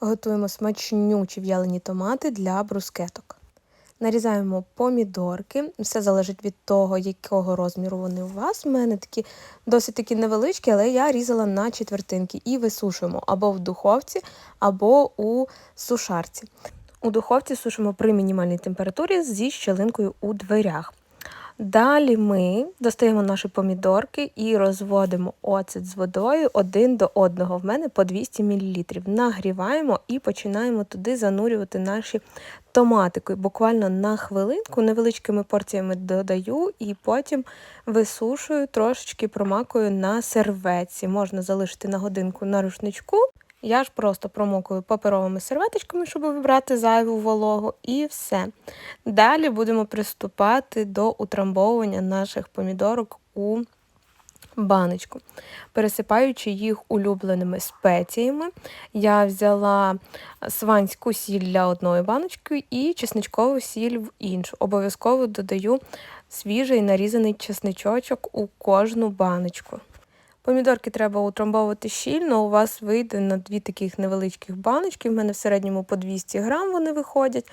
Готуємо смачнючі в'ялені томати для брускеток. Нарізаємо помідорки, все залежить від того, якого розміру вони у вас. У мене такі досить такі невеличкі, але я різала на четвертинки і висушуємо або в духовці, або у сушарці. У духовці сушимо при мінімальній температурі зі щелинкою у дверях. Далі ми достаємо наші помідорки і розводимо оцет з водою один до одного. В мене по 200 мл. Нагріваємо і починаємо туди занурювати наші томатики. Буквально на хвилинку невеличкими порціями додаю і потім висушую, трошечки промакую на серветці. Можна залишити на годинку на рушничку. Я ж просто промокую паперовими серветочками, щоб вибрати зайву вологу, і все. Далі будемо приступати до утрамбовування наших помідорок у баночку, пересипаючи їх улюбленими спеціями. Я взяла сванську сіль для одної баночки і чесничкову сіль в іншу. Обов'язково додаю свіжий нарізаний чесничочок у кожну баночку. Помідорки треба утрамбовувати щільно, у вас вийде на дві таких невеличких баночки. В мене в середньому по 200 грам вони виходять.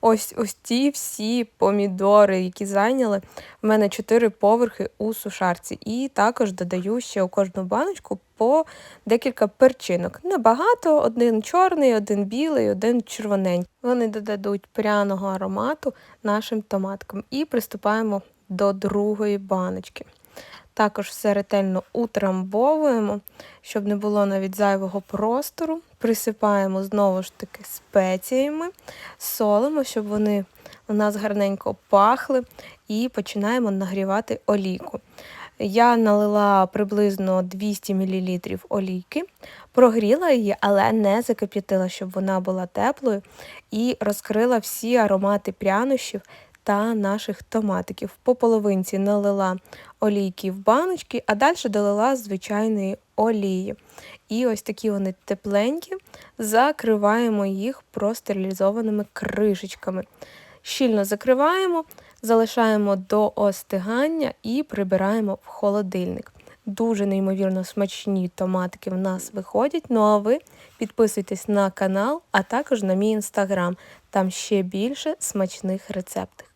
Ось ось ті всі помідори, які зайняли в мене 4 поверхи у сушарці. І також додаю ще у кожну баночку по декілька перчинок. Небагато, один чорний, один білий, один червоненький. Вони додадуть пряного аромату нашим томаткам. І приступаємо до другої баночки. Також все ретельно утрамбовуємо, щоб не було навіть зайвого простору. Присипаємо знову ж таки спеціями, солимо, щоб вони у нас гарненько пахли, і починаємо нагрівати олійку. Я налила приблизно 200 мл олійки, прогріла її, але не закип'ятила, щоб вона була теплою, і розкрила всі аромати прянощів та наших томатиків. По половинці налила олійки в баночки, а далі долила звичайної олії. І ось такі вони тепленькі, закриваємо їх простерилізованими кришечками. Щільно закриваємо, залишаємо до остигання і прибираємо в холодильник. Дуже неймовірно смачні томатики в нас виходять. Ну а ви підписуйтесь на канал, а також на мій інстаграм. Там ще більше смачних рецептів.